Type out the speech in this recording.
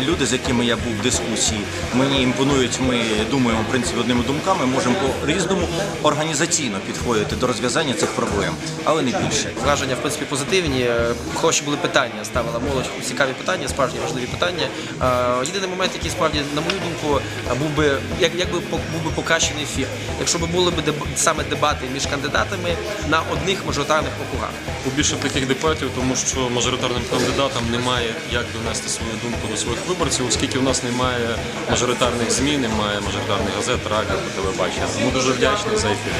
люди, з якими я був в дискусії, мені імпонують. Ми думаємо в принципі одними думками. Можемо по різному організаційно підходити до розв'язання цих проблем, але не більше. Враження в принципі позитивні. Е, Хороші були питання, ставила молодь цікаві питання, справжні важливі питання. Е, Єдиний момент, який справді, на мою думку, е, був би як, якби по- був би покращений ефір. Якщо б були б деб- саме дебати між кандидатами на одних мажоритарних округах. Побільше таких дебатів, тому що мажоритарним кандидатам немає як донести свою думку до своїх виборців, оскільки в нас немає мажоритарних змін, немає мажоритарних газет, радіо, телебачення. Тому дуже вдячний за ефір.